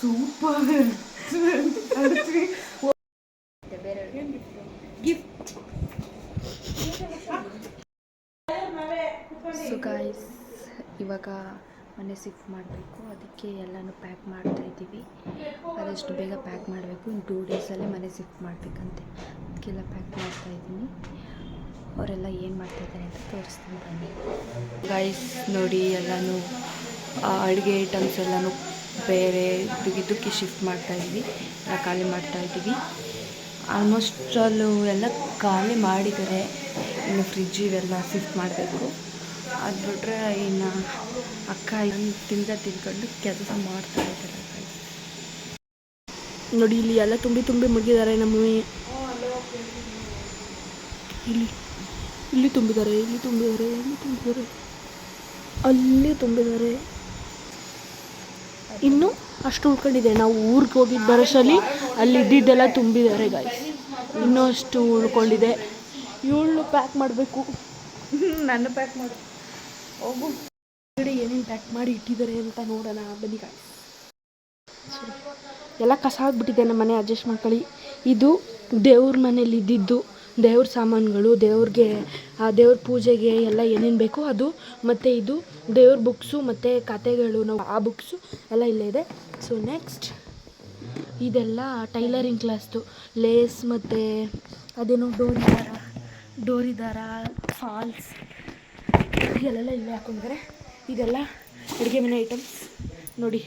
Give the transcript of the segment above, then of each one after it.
Super so guys ಇವಾಗ ಮನೆ shift ಮಾಡಬೇಕು. ಅದಕ್ಕೆ ಎಲ್ಲನೂ ಪ್ಯಾಕ್ ಮಾಡ್ತಾ ಇದ್ದೀವಿ. ಆದಷ್ಟು ಬೇಗ ಪ್ಯಾಕ್ ಮಾಡಬೇಕು? ಇನ್ನು ಟೂ ಡೇಸಲ್ಲೇ ಮನೆ ಶಿಫ್ಟ್ ಮಾಡಬೇಕಂತೆ. ಅದಕ್ಕೆಲ್ಲ ಪ್ಯಾಕ್ ಮಾಡ್ತಾ ಇದ್ದೀನಿ. ಅವರೆಲ್ಲ ಏನು ಮಾಡ್ತಾ ಇದ್ದಾರೆ ಅಂತ ತೋರಿಸ್ತೀನಿ ಬನ್ನಿ. ಗೈಸ್ ನೋಡಿ ಎಲ್ಲನೂ ಅಡುಗೆ ಐಟಮ್ಸ್ ಎಲ್ಲನೂ ಬೇರೆ ಇದಕ್ಕೆ ಶಿಫ್ಟ್ ಮಾಡ್ತಾ ಇದ್ವಿ, ಎಲ್ಲ ಖಾಲಿ ಮಾಡ್ತಾ ಇದ್ದೀವಿ. ಆಲ್ಮೋಸ್ಟ್ ಅಲ್ಲೂ ಎಲ್ಲ ಖಾಲಿ ಮಾಡಿದ್ದಾರೆ. ಇನ್ನು ಫ್ರಿಜ್ ಇವೆಲ್ಲ ಶಿಫ್ಟ್ ಮಾಡಬೇಕು. ಅದು ಬಿಟ್ಟರೆ ಇನ್ನು ಅಕ್ಕ ಇದನ್ನು ತಿಂದ ತಿನ್ಕೊಂಡು ಕೆಲಸ ಮಾಡ್ತಾ ಇದ್ದಾರೆ. ನೋಡಿ, ಇಲ್ಲಿ ಎಲ್ಲ ತುಂಬಿ ತುಂಬಿ ಮುಗಿದಾರೆ ನಮ್ಮ ಇಲ್ಲಿ ಇಲ್ಲಿ ತುಂಬಿದ್ದಾರೆ ಇಲ್ಲಿ ತುಂಬಿದ್ದಾರೆ ಇಲ್ಲಿ ತುಂಬಿದ್ದಾರೆ. ಅಲ್ಲಿ ತುಂಬಿದ್ದಾರೆ. ಇನ್ನು ಅಷ್ಟು ಉಳ್ಕೊಂಡಿದೆ. ನಾವು ಊರಿಗೆ ಹೋಗಿದ್ದ ಬರೋಷ್ಟರಲ್ಲಿ ಅಲ್ಲಿ ಇದ್ದಿದ್ದೆಲ್ಲ ತುಂಬಿದ್ದಾರೆ ಗಾಯ್ಸ್ ಇನ್ನೂ ಅಷ್ಟು ಉಳ್ಕೊಂಡಿದೆ. ಇವಳು ಪ್ಯಾಕ್ ಮಾಡಬೇಕು. ನಾನು ಪ್ಯಾಕ್ ಮಾಡಿ. ಹೋಗು. ಕಡೆ ಏನೇನು ಪ್ಯಾಕ್ ಮಾಡಿ ಇಟ್ಟಿದ್ದಾರೆ ಅಂತ ನೋಡೋಣ. ಬನ್ನಿ ಗಾಯ್ಸ್ ಎಲ್ಲ ಕಸ ಆಗಿಬಿಟ್ಟಿದೆ ನಮ್ಮ ಮನೆ ಅಡ್ಜಸ್ಟ್ ಮಾಡ್ಕೊಳ್ಳಿ. ಇದು ದೇವ್ರ ಮನೇಲಿ ಇದ್ದಿದ್ದು ದೇವ್ರ ಸಾಮಾನುಗಳು, ದೇವ್ರಿಗೆ, ಆ ದೇವ್ರ ಪೂಜೆಗೆ ಎಲ್ಲ ಏನೇನು ಬೇಕೋ ಅದು, ಮತ್ತು ಇದು ದೇವ್ರ ಬುಕ್ಸು ಮತ್ತು ಕತೆಗಳು ನಾವು ಆ ಬುಕ್ಸು ಎಲ್ಲ ಇಲ್ಲೇ ಇದೆ. ಸೊ ನೆಕ್ಸ್ಟ್ ಇದೆಲ್ಲ ಟೈಲರಿಂಗ್ ಕ್ಲಾಸ್ದು ಲೇಸ್ ಮತ್ತು ಅದೇನೋ ಡೋರಿ ದಾರ ಡೋರಿ ದಾರ ಫಾಲ್ಸ್ ಇದೆಲ್ಲ ಇಲ್ಲೇ ಹಾಕೊಂಡಿದ್ದಾರೆ ಇದೆಲ್ಲ ಅಡುಗೆ ಮನೆ ಐಟಮ್ಸ್ ನೋಡಿ,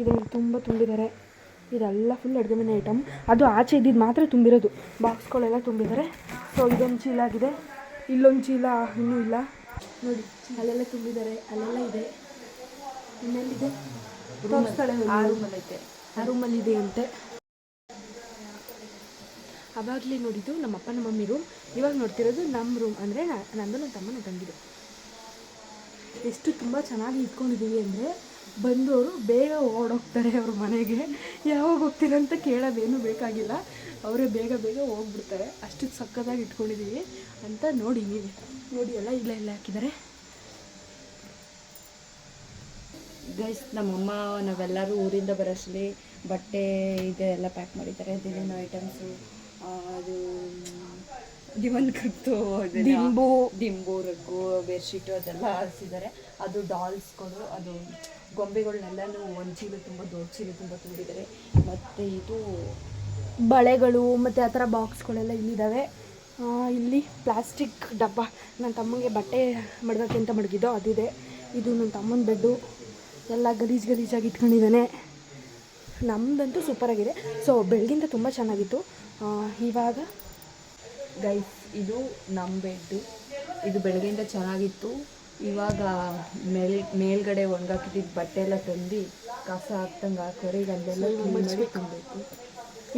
ಇದನ್ನು ತುಂಬ ತುಂಬಿದ್ದಾರೆ. ಇದೆಲ್ಲ ಫುಲ್ ಅಡುಗೆ ಮನೆ ಐಟಮ್ ಅದು ಆಚೆ ಇದ್ದಿದ್ದು ಮಾತ್ರ ತುಂಬಿರೋದು. ಬಾಕ್ಸ್ಗಳೆಲ್ಲ ತುಂಬಿದ್ದಾರೆ ಸೊ ಇದೊಂದು ಚೀಲ ಆಗಿದೆ. ಇಲ್ಲೊಂದು ಚೀಲ ಇನ್ನೂ ಇಲ್ಲ. ನೋಡಿ, ಅಲ್ಲೆಲ್ಲ ತುಂಬಿದ್ದಾರೆ ಅಲ್ಲೆಲ್ಲ ಇದೆ. ಇನ್ನೆಲ್ಲಿದೆ? ತೋರಿಸ್ತಾಳೆ ಆ ರೂಮಲ್ಲಿ ಐತೆ ಆ ಇದೆ ಅಂತೆ. ಅವಾಗಲೇ ನೋಡಿದ್ದು ನಮ್ಮ ಅಪ್ಪ ನಮ್ಮ ಮಮ್ಮಿ ರೂಮ್ ಇವಾಗ ನೋಡ್ತಿರೋದು ನಮ್ಮ ರೂಮ್ ಅಂದರೆ ನಂದು ನನ್ನ ತಮ್ಮ ನನ್ನ ತಂಗಿದು. ಎಷ್ಟು ತುಂಬ ಚೆನ್ನಾಗಿ ಇಟ್ಕೊಂಡಿದ್ದೀವಿ ಅಂದರೆ ಬಂದವರು ಬೇಗ ಓಡೋಗ್ತಾರೆ ಅವ್ರ ಮನೆಗೆ. ಯಾವಾಗ ಹೋಗ್ತೀರ ಅಂತ ಕೇಳೋದೇನು ಬೇಕಾಗಿಲ್ಲ. ಅವರೇ ಬೇಗ ಬೇಗ ಹೋಗ್ಬಿಡ್ತಾರೆ. ಅಷ್ಟು ಸಕ್ಕದಾಗಿ ಇಟ್ಕೊಂಡಿದ್ದೀವಿ ಅಂತ ನೋಡಿ ನೀವೇ ನೋಡಿ ಎಲ್ಲ ಇಲ್ಲ ಇಲ್ಲ ಹಾಕಿದ್ದಾರೆ. ಗೈಸ್ ನಮ್ಮಮ್ಮ ನಾವೆಲ್ಲರೂ ಊರಿಂದ ಬರೋಷ್ಟರಲ್ಲಿ ಬಟ್ಟೆ ಇದೆಲ್ಲ ಪ್ಯಾಕ್ ಮಾಡಿದ್ದಾರೆ. ದಿನೇನೋ ಐಟಮ್ಸು ಅದು ದಿವನ್ ಕತ್ತು ದಿಂಬು. ದಿಂಬು ರಗ್ಗು ಬೆಡ್ಶೀಟು ಅದೆಲ್ಲ ಹಾಸಿದ್ದಾರೆ ಅದು ಡಾಲ್ಸ್ಗಳು ಅದು ಗೊಂಬೆಗಳನ್ನೆಲ್ಲನೂ ಒಂದು ಚೀಲ ತುಂಬ, ದೊಡ್ಡ ಚೀಲ ತುಂಬ ತುಂಬಿದ್ದಾರೆ ಮತ್ತು ಇದು ಬಳೆಗಳು, ಮತ್ತು ಆ ಥರ ಬಾಕ್ಸ್ಗಳೆಲ್ಲ ಇಲ್ಲಿದ್ದಾವೆ ಇಲ್ಲಿ ಪ್ಲಾಸ್ಟಿಕ್ ಡಬ್ಬ. ನನ್ನ ತಮ್ಮನಿಗೆ ಬಟ್ಟೆ ಮಡಗಕ್ಕೆ ಅಂತ ಮಡಗಿದ್ದೋ, ಅದಿದೆ. ಇದು ನನ್ನ ತಮ್ಮನ ಬೆಡ್ಡು. ಎಲ್ಲ ಗಲೀಜು ಗಲೀಜಾಗಿ ಇಟ್ಕೊಂಡಿದ್ದಾನೆ. ನಮ್ಮದಂತೂ ಸೂಪರಾಗಿದೆ. ಸೊ ಬೆಳಗಿಂದ ತುಂಬ ಚೆನ್ನಾಗಿತ್ತು. ಇವಾಗ ಗೈಸ್ ಇದು ನಮ್ಮ ಬೆಡ್ಡು. ಇದು ಬೆಳಗಿಂದ ಚೆನ್ನಾಗಿತ್ತು. ಇವಾಗ ಮೇಲ್ ಮೇಲ್ಗಡೆ ಒಣಗಾಕಿದ್ದ ಬಟ್ಟೆ ಎಲ್ಲ ತಂದು ಕಸ ಹಾಕ್ದಂಗೆ ಹಾಕೋರೆ ಈಗ ಅಲ್ಲೆಲ್ಲ ಕ್ಲೀನ್ ಮಾಡಿ ತುಂಬಬೇಕು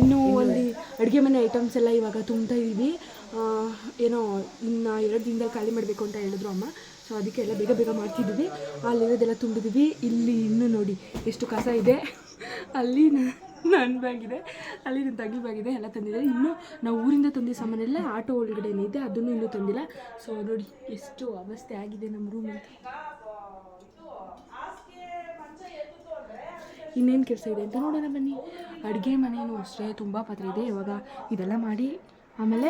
ಇನ್ನು ಅಲ್ಲಿ ಅಡುಗೆ ಮನೆ ಐಟಮ್ಸ್ ಎಲ್ಲ ಇವಾಗ ತುಂಬ್ತಾ ಇದ್ದೀವಿ. ಏನೋ ಇನ್ನು ಎರಡು ದಿನದಲ್ಲಿ ಖಾಲಿ ಮಾಡಬೇಕು ಅಂತ ಹೇಳಿದ್ರು ಅಮ್ಮ. ಸೊ ಅದಕ್ಕೆ ಎಲ್ಲ ಬೇಗ ಬೇಗ ಮಾಡ್ತಿದ್ದೀವಿ. ಅಲ್ಲಿರೋದೆಲ್ಲ ತುಂಬಿದ್ದೀವಿ. ಇಲ್ಲಿ ಇನ್ನೂ ನೋಡಿ ಎಷ್ಟು ಕಸ ಇದೆ. ಅಲ್ಲಿ ನನ್ನ ಬ್ಯಾಗ್ ಇದೆ ಅಲ್ಲಿ ನನ್ನ ತಗ್ಲಿ ಬ್ಯಾಗ್ ಇದೆ ಎಲ್ಲ ತಂದಿದ್ದಾರೆ ಇನ್ನು ನಾವು ಊರಿಂದ ತಂದಿದ್ದ ಸಾಮಾನೆಲ್ಲ ಆಟೋ ಒಳಗಡೆ ಇದೆ ಅದನ್ನು ಇನ್ನೂ ತಂದಿಲ್ಲ. ಸೊ ನೋಡಿ ಎಷ್ಟು ಅವಸ್ಥೆ ಆಗಿದೆ ನಮ್ಮ ರೂಮ್ ಅಂತ ಇನ್ನೇನು ಕೆಲಸ ಇದೆ ಅಂತ ನೋಡೋಣ ಬನ್ನಿ. ಅಡುಗೆ ಮನೆಯೂ ಅಷ್ಟೇ ತುಂಬ ಪಾತ್ರೆ ಇದೆ. ಇವಾಗ ಇದೆಲ್ಲ ಮಾಡಿ ಆಮೇಲೆ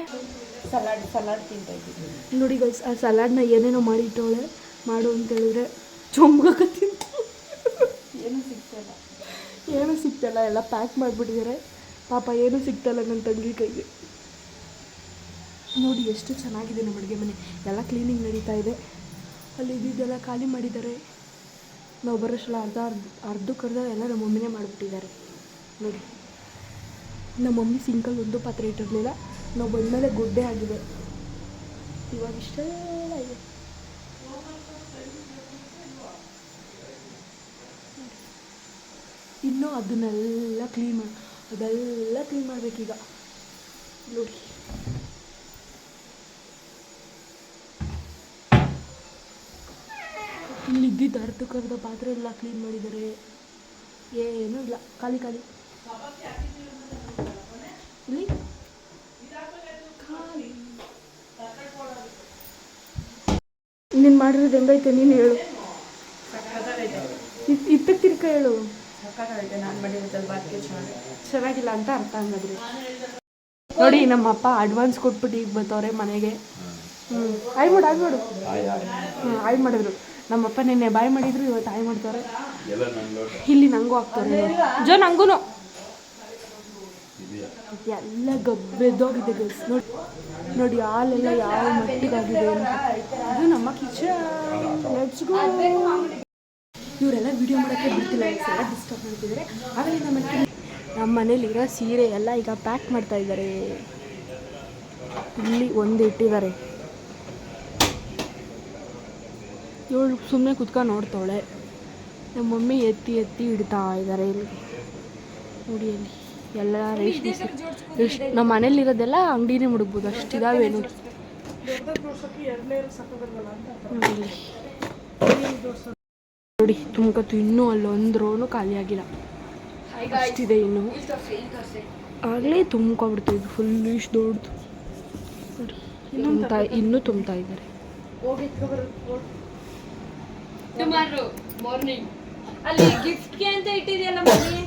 ಸಲಾಡ್ ಸಲಾಡ್ ತಿಂತಾಯಿದ್ದೀವಿ ಇದ್ದೀವಿ ನೋಡಿ ಗಲ್ಸ್ ಆ ಸಲಾಡ್ನ ಏನೇನೋ ಮಾಡಿ ಇಟ್ಟವಳೆ ಮಾಡು ಅಂತ ಹೇಳಿದ್ರೆ ತಿಂತ ಏನೂ ಸಿಗ್ತಲ್ಲ ಏನೂ ಸಿಗ್ತಲ್ಲ, ಎಲ್ಲ ಪ್ಯಾಕ್ ಮಾಡಿಬಿಟ್ಟಿದ್ದಾರೆ ಪಾಪ ಏನೂ ಸಿಗ್ತಲ್ಲ ನನ್ನ ತಂಗಿ ಕೈಗೆ. ನೋಡಿ ಎಷ್ಟು ಚೆನ್ನಾಗಿದೆ ನಮ್ಮ ಅಡುಗೆ ಮನೆ. ಎಲ್ಲ ಕ್ಲೀನಿಂಗ್ ನಡೀತಾ ಇದೆ. ಅಲ್ಲಿ ಇದ್ದಿದ್ದೆಲ್ಲ ಖಾಲಿ ಮಾಡಿದ್ದಾರೆ. ನಾವು ಬರೋಷ್ಟಲ್ಲ ಅರ್ಧ ಅರ್ಧ ಅರ್ಧಕ್ಕರ್ಧ ಎಲ್ಲ ನಮ್ಮ ಮಮ್ಮಿನೇ ಮಾಡಿಬಿಟ್ಟಿದ್ದಾರೆ. ನೋಡಿ. ನಮ್ಮ ಮಮ್ಮಿ ಸಿಂಕಲ್ ಒಂದು ಪಾತ್ರೆ ಇಟ್ಟಿರಲಿಲ್ಲ. ನಾವು ಬಂದಮೇಲೆ ಗುಡ್ಡೆ ಆಗಿದೆ. ಇವಾಗ ಇಷ್ಟೆಲ್ಲ ಇದೆ. ಇನ್ನೂ ಅದನ್ನೆಲ್ಲ ಕ್ಲೀನ್ ಮಾಡಿ, ಅದೆಲ್ಲ ಕ್ಲೀನ್ ಮಾಡಬೇಕೀಗ. ನೋಡಿ. ಇಲ್ಲಿ ಇದ್ದಿದ್ದು ಅರ್ಧಕ್ಕರ್ಧ ಪಾತ್ರೆ ಎಲ್ಲ ಕ್ಲೀನ್ ಮಾಡಿದ್ದಾರೆ. ಏನೂ ಇಲ್ಲ, ಖಾಲಿ ಖಾಲಿ. ಇಲ್ಲಿ? ಖಾಲಿ. ನೀನು ಮಾಡಿರೋದು ಹೆಂಗೈತೆ ನೀನು ಹೇಳು. ಇತ್ತಕ್ಕೆ ತಿರ್ಕ ಹೇಳು. ಸಕ್ಕತ್ತಾಗೈತೆ ನಾನು ಮಾಡಿರೋದಲ್ಲಿ ಬಾಕಿ ಚೆನ್ನಾಗಿ ಚೆನ್ನಾಗಿಲ್ಲ ಅಂತ ಅರ್ಥ ಹಂಗಾದ್ರೆ ನೋಡಿ ನಮ್ಮ ಅಪ್ಪ ಅಡ್ವಾನ್ಸ್ ಕೊಟ್ಬಿಟ್ಟು ಈಗ ಬರ್ತವ್ರೆ ಮನೆಗೆ. ಹ್ಞೂ ಆಯ್ ಮಾಡು ಆಯ್ ಮಾಡು. ಹ್ಞೂ ಆಯ್ ಮಾಡಿದ್ರು. ನಮ್ಮಪ್ಪ ನಿನ್ನೆ ಬಾಯ್ ಮಾಡಿದ್ರು ಇವತ್ತು ಆಯ್ ಮಾಡ್ತಾರೆ. ಇಲ್ಲಿ ನಂಗೂ ಆಗ್ತಾರೆ ಜೋ ನಂಗೂ ಎಲ್ಲ ಗಬ್ಬೆದ್ದೋಗಿದೆ ಗೈಸ್ ನೋಡಿ ನೋಡಿ ಹಾಲೆಲ್ಲ ಯಾವ ಮಟ್ಟಿಗಾಗಿದೆ ಅಂತ. ಇದು ನಮ್ಮ ಕಿಚನ್ ಲೆಟ್ಸ್ ಗೋ ಇವರೆಲ್ಲ ವಿಡಿಯೋ ಮಾಡೋಕ್ಕೆ ಬಿಡ್ತಿಲ್ಲ ಎಲ್ಲ ಡಿಸ್ಟರ್ಬ್ ಮಾಡ್ತಿದ್ದಾರೆ ಆಮೇಲೆ ನಮ್ಮ ಮನೆ ನಮ್ಮ ಮನೇಲಿರೋ ಸೀರೆ ಎಲ್ಲ ಈಗ ಪ್ಯಾಕ್ ಮಾಡ್ತಾ ಇದ್ದಾರೆ. ಇಲ್ಲಿ ಒಂದು ಇಟ್ಟಿದ್ದಾರೆ. ಇವಳು ಸುಮ್ಮನೆ ಕುತ್ಕೊಂಡು ನೋಡ್ತಾವಳೆ. ನಮ್ಮ ಮಮ್ಮಿ ಎತ್ತಿ ಎತ್ತಿ ಇಡ್ತಾ ಇದ್ದಾರೆ ಇಲ್ಲಿ. ನೋಡಿ ಅಲ್ಲಿ ಎಲ್ಲ ರೇಷ್ಮೆ ಎಷ್ಟು ನಮ್ಮ ಮನೇಲಿರೋದೆಲ್ಲ ಅಂಗಡಿನೇ ಮುಡುಗ್ಬೋದು ಅಷ್ಟಿದಾವೇನು ಇಲ್ಲಿ. ನೋಡಿ ತುಮಕತ್ತು ಇನ್ನೂ ಅಲ್ಲೊಂದ್ರೂ ಖಾಲಿ ಆಗಿಲ್ಲ. ಅಷ್ಟಿದೆ ಇನ್ನು. ಆಗಲೇ ತುಂಬ್ಕೊಬಿಡ್ತು ಇದು ಫುಲ್ ಇಷ್ಟು ದೊಡ್ಡದು. ತುಂಬ್ತಾ ಇನ್ನೂ ತುಂಬ್ತಾ ಇದ್ದಾರೆ. ಟುಮಾರೋ ಮಾರ್ನಿಂಗ್ ಅಲ್ಲಿ ಗಿಫ್ಟ್ಗೆ ಅಂತ ಇಟ್ಟಿದೆಯಲ್ಲ ಮನೆ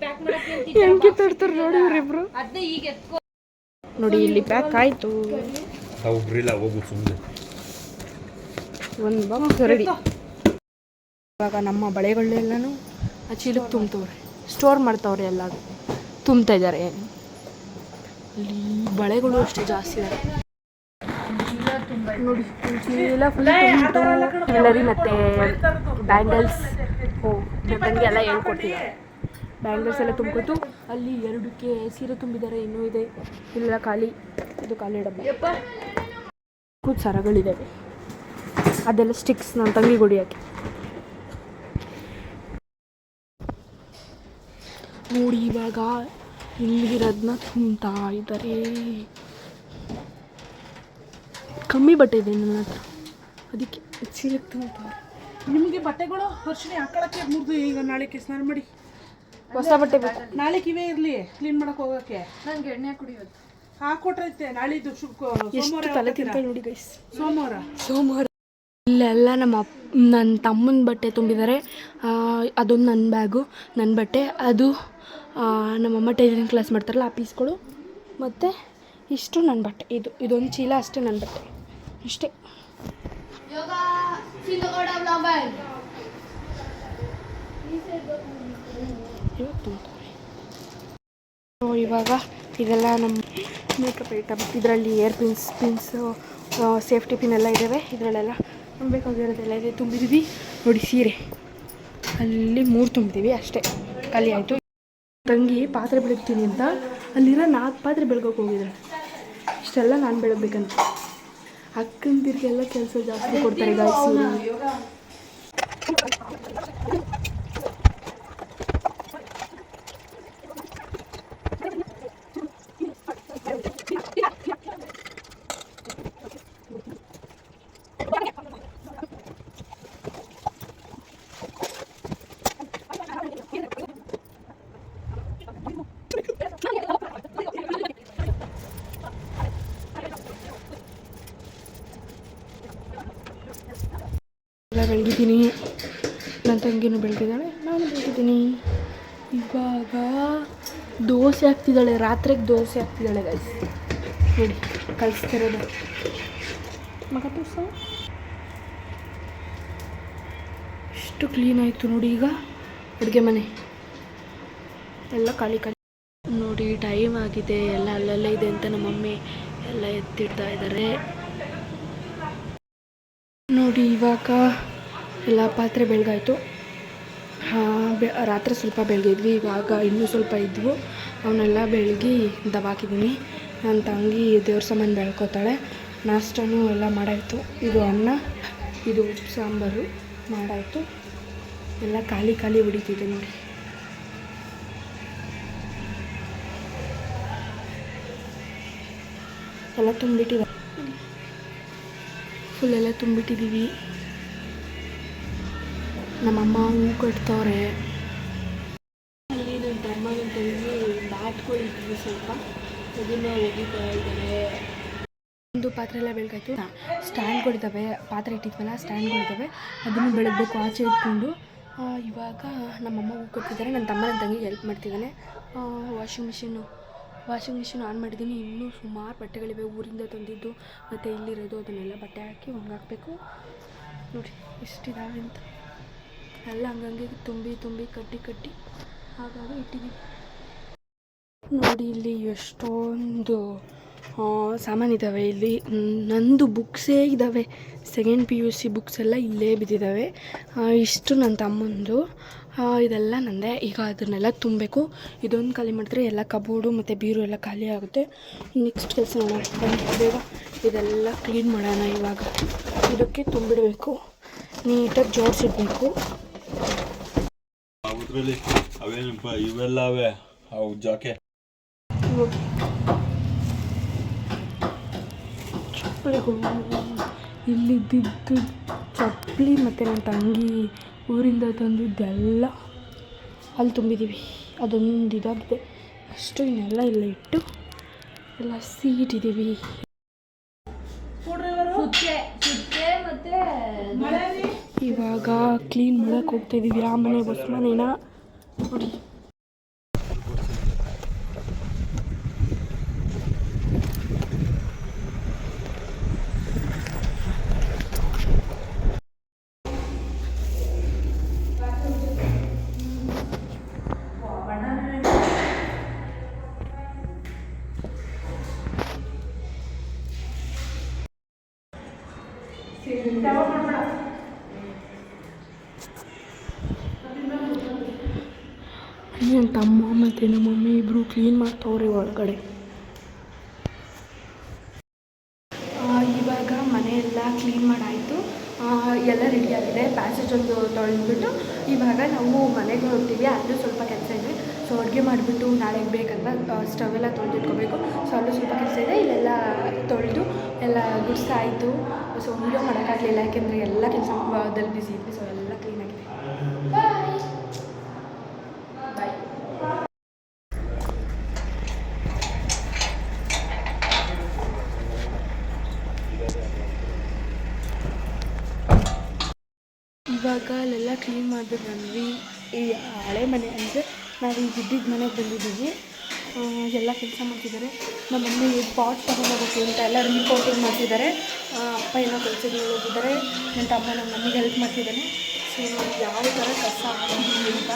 ಪ್ಯಾಕ್ ಮಾಡಕ್ಕೆ ಅಂತ ಹೆಂಗೆ ತರ್ತಾರೆ ನೋಡಿ ಅವ್ರಿಬ್ರು ಅದನ್ನ ಈಗ ಎತ್ಕೊ ನೋಡಿ ಇಲ್ಲಿ ಪ್ಯಾಕ್ ಆಯಿತು. ಒಂದು ಬಾಕ್ಸ್ ರೆಡಿ ಇವಾಗ ನಮ್ಮ ಬಳೆಗಳನ್ನೆಲ್ಲನೂ ಆ ಚೀಲಕ್ಕೆ ತುಂಬ್ತವ್ರೆ. ಸ್ಟೋರ್ ಮಾಡ್ತವ್ರೆ ಎಲ್ಲ ತುಂಬ್ತಾ ಇದ್ದಾರೆ. ಅಲ್ಲಿ ಬಳೆಗಳು ಅಷ್ಟೇ ಜಾಸ್ತಿ ಇದೆ ನೋಡಿ ಚೀಲ ಫುಲ್ ಜ್ಯುವೆಲರಿ ಮತ್ತು ಬ್ಯಾಂಗಲ್ಸ್ ಓ ಎಲ್ಲ ಹೇಳ್ಕೊಟ್ಟಿದ್ದಾರೆ ಬ್ಯಾಂಗಲ್ಸ್ ಎಲ್ಲ ತುಂಬಿಕೊಟ್ಟು ಅಲ್ಲಿ ಎರಡಕ್ಕೆ ಸೀರೆ ತುಂಬಿದ್ದಾರೆ, ಇನ್ನೂ ಇದೆ. ಇಲ್ಲ ಖಾಲಿ. ಇದು ಖಾಲಿ ಡಬ್ಬ. ಕೂತ್ ಸರಗಳಿದ್ದಾವೆ ಅದೆಲ್ಲ ಸ್ಟಿಕ್ಸ್ ನನ್ನ ತಂಗಿ ಹೊಡಿಯೋಕ್ಕೆ ನೋಡಿ ಇವಾಗ ಇಲ್ಲಿರೋದನ್ನ ತುಂಬ್ತಾ ಇದ್ದಾರೆ ಕಮ್ಮಿ ಬಟ್ಟೆ ಇದೆ ನನ್ನ ಹತ್ರ. ಅದಕ್ಕೆ ಸೀರೆ ತುಂಬ ನಿಮಗೆ ಬಟ್ಟೆಗಳು ವರ್ಷನೇ ಹಾಕೊಳಕ್ಕೆ ಮುರಿದು ಈಗ ನಾಳೆಗೆ ಸ್ನಾನ ಮಾಡಿ. ಹೊಸ ಬಟ್ಟೆ ಬೇಕು. ನಾಳೆ ಕಿವೇ ಇರಲಿ ಕ್ಲೀನ್ ಮಾಡಕ್ ಹೋಗಕ್ಕೆ. ನಂಗೆ ಎಣ್ಣೆ ಕುಡಿಯೋದು ಹಾಕೊಟ್ರೈತೆ ನಾಳಿದ್ದು ಶುಕ್ ಎಷ್ಟು ಸೋಮವಾರ ತಲೆ ಹಾಕ್ತೀರಾ? ತಿಂತಾಳೆ ನೋಡಿ ಗೈಸ್ ಸೋಮವಾರ. ಸೋಮವಾರ. ಇಲ್ಲೆಲ್ಲ ನಮ್ಮ ಅಪ್ ನನ್ನ ತಮ್ಮನ ಬಟ್ಟೆ ತುಂಬಿದ್ದಾರೆ ಅದೊಂದು ನನ್ನ ಬ್ಯಾಗು ನನ್ನ ಬಟ್ಟೆ. ಅದು ನಮ್ಮಮ್ಮ ಟೈಲರಿಂಗ್ ಕ್ಲಾಸ್ ಮಾಡ್ತಾರಲ್ಲ ಆ ಪೀಸ್ಗಳು. ಮತ್ತು ಇಷ್ಟು ನನ್ನ ಬಟ್ಟೆ. ಇದು ಇದೊಂದು ಚೀಲ ಅಷ್ಟೇ ನನ್ನ ಬಟ್ಟೆ. ಅಷ್ಟೇ ಸೊ ಇವಾಗ ಇದೆಲ್ಲ ನಮ್ಮ ಮೇಕಪ್ ಐಟಮ್ ಇದರಲ್ಲಿ hair pins pins safety pin ಎಲ್ಲ ಇದ್ದಾವೆ ಇದರಲ್ಲೆಲ್ಲ ಬೇಕಾಗಿರೋದೆಲ್ಲ ಇದೆ. ತುಂಬಿದ್ದೀವಿ ನೋಡಿ ಸೀರೆ. ಅಲ್ಲಿ ಮೂರು ತುಂಬಿದ್ದೀವಿ ಅಷ್ಟೇ. ಖಾಲಿ ಆಯಿತು. ತಂಗಿ ಪಾತ್ರೆ ಬೆಳಗ್ತೀನಿ ಅಂತ ಅಲ್ಲಿರೋ ನಾಲ್ಕು ಪಾತ್ರೆ ಬೆಳಗೋಕೆ ಹೋಗಿದ್ದಾಳೆ ಇಷ್ಟೆಲ್ಲ ನಾನು ಬೆಳಗ್ಬೇಕಂತ ಅಕ್ಕಂದಿರಿಗೆಲ್ಲ ಕೆಲಸ ಜಾಸ್ತಿ ಕೊಡ್ತಾರೆ ಗಾಯ್ಸ್ ಎಲ್ಲ ಬೆಳಗಿದ್ದೀನಿ. ನನ್ನ ತಂಗಿನೂ ಬೆಳೆದಿದ್ದಾಳೆ, ನಾನು ಬೆಳಗಿದ್ದೀನಿ ಇವಾಗ ದೋಸೆ ಹಾಕ್ತಿದ್ದಾಳೆ, ರಾತ್ರಿಗೆ ದೋಸೆ ಹಾಕ್ತಿದ್ದಾಳೆ ಗೈಸ್ ನೋಡಿ ಕಲಿಸ್ತಿರೋದು ಮಗ ತೋರ್ಸ ಎಷ್ಟು ಕ್ಲೀನ್ ಆಯಿತು ನೋಡಿ ಈಗ. ಅಡುಗೆ ಮನೆ. ಎಲ್ಲ ಖಾಲಿ ಖಾಲಿ. ನೋಡಿ ಟೈಮ್ ಆಗಿದೆ. ಎಲ್ಲ ಅಲ್ಲಲ್ಲೇ ಇದೆ ಅಂತ ನಮ್ಮ ಮಮ್ಮಿ ಎಲ್ಲ ಎತ್ತಿಡ್ತಾ ಇದ್ದಾರೆ ನೋಡಿ, ಇವಾಗ ಎಲ್ಲ ಪಾತ್ರೆ ಬೆಳಗಾಯಿತು. ಬೆ ರಾತ್ರಿ ಸ್ವಲ್ಪ ಬೆಳಗಿದ್ವಿ ಇವಾಗ ಇನ್ನೂ ಸ್ವಲ್ಪ ಇದ್ವು. ಅವನ್ನೆಲ್ಲ ಬೆಳಗಿ ದಬಾಕಿದ್ದೀನಿ ನನ್ನ ತಂಗಿ ದೇವ್ರ ಸಾಮಾನು ಬೆಳ್ಕೊತಾಳೆ. ನಾಷ್ಟನೂ ಎಲ್ಲ ಮಾಡಾಯಿತು. ಇದು ಅನ್ನ, ಇದು ಉಪ್ಪು ಸಾಂಬಾರು ಮಾಡಾಯಿತು. ಎಲ್ಲ ಖಾಲಿ ಖಾಲಿ ಹೊಡಿತಿದೆ ನೋಡಿ. ಎಲ್ಲ ತುಂಬಿಟ್ಟಿದೆ. ಫುಲ್ ಎಲ್ಲ ತುಂಬಿಟ್ಟಿದ್ದೀವಿ ನಮ್ಮಮ್ಮ ಹೂ ಕಟ್ತವ್ರೆ. ಅಲ್ಲಿ ನನ್ನ ತಮ್ಮನ ತಂಗಿ ಇಟ್ಟಿದ್ವಿ ಸ್ವಲ್ಪ. ಅದನ್ನು ಒಗಿತಾ ಇದ್ದಾರೆ ಒಂದು ಪಾತ್ರೆ ಎಲ್ಲ ಸ್ಟ್ಯಾಂಡ್ ಸ್ಟ್ಯಾಂಡ್ಗಳಿದ್ದಾವೆ ಪಾತ್ರೆ ಇಟ್ಟಿದ್ವಲ್ಲ ಸ್ಟ್ಯಾಂಡ್ಗಳಿದ್ದಾವೆ ಅದನ್ನು ಬೆಳಗ್ಬೇಕು ಆಚೆ ಇಟ್ಕೊಂಡು ಇವಾಗ ನಮ್ಮಮ್ಮ ಹೂ ಕೊಟ್ಟಿದ್ದಾರೆ ನನ್ನ ತಮ್ಮನ ತಂಗಿಗೆ ಹೆಲ್ಪ್ ಮಾಡ್ತಿದ್ದಾನೆ washing machine washing machine on ಮಾಡಿದ್ದೀನಿ ಇನ್ನೂ ಸುಮಾರು ಬಟ್ಟೆಗಳಿವೆ. ಊರಿಂದ ತಂದಿದ್ದು. ಮತ್ತು ಇಲ್ಲಿರೋದು ಅದನ್ನೆಲ್ಲ ಬಟ್ಟೆ ಹಾಕಿ ಒಣಗಾಕಬೇಕು. ನೋಡಿ ಇದಾವೆ ಅಂತ. ಎಲ್ಲ ಹಂಗಂಗೆ ತುಂಬಿ ತುಂಬಿ ಕಟ್ಟಿ ಕಟ್ಟಿ ಹಾಗಾಗಿ ಇಟ್ಟಿದ್ದೀವಿ ನೋಡಿ ಇಲ್ಲಿ ಎಷ್ಟೊಂದು ಸಾಮಾನಿದ್ದಾವೆ ಇಲ್ಲಿ ನಂದು ಬುಕ್ಸೇ ಇದ್ದಾವೆ second P U C books ಎಲ್ಲ ಇಲ್ಲೇ ಬಿದ್ದಿದ್ದಾವೆ ಇಷ್ಟು ನನ್ನ ತಮ್ಮಂದು. ಇದೆಲ್ಲ ನಂದೆ. ಈಗ ಅದನ್ನೆಲ್ಲ ತುಂಬಬೇಕು. ಇದೊಂದು ಖಾಲಿ ಮಾಡಿದ್ರೆ ಎಲ್ಲ ಕಬೋರ್ಡು ಮತ್ತು ಬೀರು ಎಲ್ಲ ಖಾಲಿ ಆಗುತ್ತೆ. ನೆಕ್ಸ್ಟ್ ಕೆಲಸ ಬೇಗ ಇದೆಲ್ಲ ಕ್ಲೀನ್ ಮಾಡೋಣ ಇವಾಗ. ಇದಕ್ಕೆ ತುಂಬಿಡಬೇಕು. ನೀಟಾಗಿ ಜೋಡಿಸಿಡ್ಬೇಕು. ಅದ್ರಲ್ಲಿ ಅವೇನಪ್ಪ ಇವೆಲ್ಲ ಅವೆ ಅವು ಜಾಕೆ. ಇಲ್ಲಿದ್ದಿದ್ದು ಚಪ್ಪಲಿ ಮತ್ತು ನನ್ನ ತಂಗಿ ಊರಿಂದ ತಂದಿದ್ದೆಲ್ಲ ಅಲ್ಲಿ ತುಂಬಿದ್ದೀವಿ ಅದೊಂದು ಇದಾಗಿದೆ. ಅಷ್ಟು ಇನ್ನೆಲ್ಲ ಇಲ್ಲ ಇಟ್ಟು ಎಲ್ಲ ಸೀಟಿದ್ದೀವಿ ಮತ್ತೆ ಇವಾಗ ಕ್ಲೀನ್ ಮಾಡಕ್ಕೆ ಹೋಗ್ತಾ ಇದ್ದೀವಿ ಆ ಮನೆ ಹೊಸ ಮನೇನ. ನೋಡಿ. ಇಬ್ಬರು ಕ್ಲೀನ್ ಮಾಡ್ತವ್ರೆ ಒಳಗಡೆ. ಇವಾಗ ಮನೆಯೆಲ್ಲ ಕ್ಲೀನ್ ಮಾಡಾಯಿತು. ಎಲ್ಲ ರೆಡಿಯಾಗಿದೆ ಪ್ಯಾಸೇಜ್ ಒಂದು ತೊಳೆದ್ಬಿಟ್ಟು ಇವಾಗ ನಾವು ಮನೆಗೆ ಹೋಗ್ತೀವಿ ಅಲ್ಲೂ ಸ್ವಲ್ಪ ಕೆಲಸ ಇದೆ. ಸೊ ಅಡುಗೆ ಮಾಡಿಬಿಟ್ಟು ನಾಳೆಗೆ ಬೇಕಂತ ಸ್ಟವ್ ಎಲ್ಲ ತೊಳೆದಿಟ್ಕೋಬೇಕು. ಸೊ ಅಲ್ಲೂ ಸ್ವಲ್ಪ ಕೆಲಸ ಇದೆ. ಇಲ್ಲೆಲ್ಲ ತೊಳೆದು ಎಲ್ಲ ಗುಡ್ಸಾಯಿತು ಸೊ ವೀಡಿಯೋ ಮಾಡೋಕ್ಕಾಗಲಿಲ್ಲ ಯಾಕೆಂದರೆ ಎಲ್ಲ ಕೆಲಸದಲ್ಲಿ ಬಿಸಿ ಇದ್ವಿ. ಸೊ ಎಲ್ಲ ಕ್ಲೀನಾಗಿದೆ ಬಾಯ್ ಬಾಯ್ ಇವಾಗ ಕ್ಲೀನ್ ಮಾಡಿಬಿಟ್ಟು ಬಂದ್ವಿ ಈ ಹಳೆ ಮನೆ ಅಂದರೆ ನಾವು ಈ ಇದ್ದಿದ್ದ ಮನೆಗೆ ಬಂದಿದ್ದೀವಿ. ಎಲ್ಲ ಕೆಲಸ ಮಾಡ್ತಿದ್ದಾರೆ. ನಮ್ಮ ಮಮ್ಮಿ ಪಾಟ್ ತಗೊಂಡೋಗೋಕ್ಕೆ ಅಂತ ಎಲ್ಲ ರಿಪೋರ್ಟಿಂಗ್ ಮಾಡ್ತಿದ್ದಾರೆ. ಅಪ್ಪ ಏನೋ ಕೆಲಸಗಳು ಹೋಗಿದ್ದಾರೆ. ನನ್ನ ತಮ್ಮ ನಮ್ಮ ಮಮ್ಮಿಗೆ ಹೆಲ್ಪ್ ಮಾಡ್ತಿದ್ದಾನೆ. ಸೊ ಯಾವ ಥರ ಕಸ ಆಗಿದ್ದೀವಿ ಅಂತ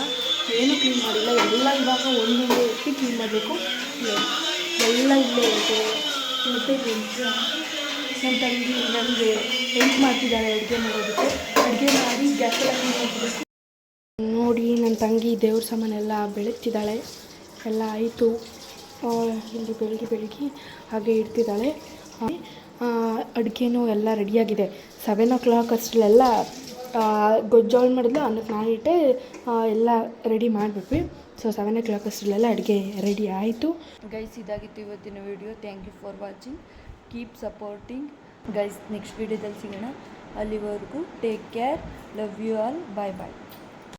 ಏನೂ ಕ್ಲೀನ್ ಮಾಡಿಲ್ಲ. ಎಲ್ಲ ಇವಾಗ ಒಂದೊಂದು ಎತ್ತಿ ಕ್ಲೀನ್ ಮಾಡಬೇಕು. ಎಲ್ಲ ಇಲ್ಲೇ ಇದೆ. ಮತ್ತು ನನ್ನ ತಂಗಿ ನನಗೆ ಹೆಲ್ಪ್ ಮಾಡ್ತಿದ್ದಾಳೆ ಅಡುಗೆ ಮಾಡೋದಕ್ಕೆ. ಅಡುಗೆ ಮಾಡಿ ಗ್ಯಾಸ್ ನೋಡಿ ನನ್ನ ತಂಗಿ ದೇವ್ರ ಸಾಮಾನೆಲ್ಲ ಬೆಳಗ್ತಿದ್ದಾಳೆ ಎಲ್ಲ ಆಯಿತು. ಇಲ್ಲಿ ಬೆಳಗ್ಗೆ ಬೆಳಗ್ಗೆ ಹಾಗೆ ಇಡ್ತಿದ್ದಾಳೆ. ಅಡುಗೆನೂ ಎಲ್ಲ ರೆಡಿಯಾಗಿದೆ. ಸೆವೆನ್ ಓ ಕ್ಲಾಕ್ ಅಷ್ಟರಲ್ಲೆಲ್ಲ ಗೊಜ್ಜೋಳು ಮಾಡಿದ್ಲು ಅನ್ನಕ್ಕೆ ನಾನಿಟ್ಟೆ ಎಲ್ಲ ರೆಡಿ ಮಾಡಿಬಿಟ್ವಿ. ಸೊ ಸೆವೆನ್ ಓ ಕ್ಲಾಕ್ ಅಷ್ಟರಲ್ಲೆಲ್ಲ ಅಡುಗೆ ರೆಡಿ ಆಯಿತು. ಗೈಸ್ ಇದಾಗಿತ್ತು ಇವತ್ತಿನ video thank you for watching keep supporting guys next ವಿಡಿಯೋದಲ್ಲಿ ಸಿಗೋಣ. ಅಲ್ಲಿವರೆಗೂ take care love you all bye bye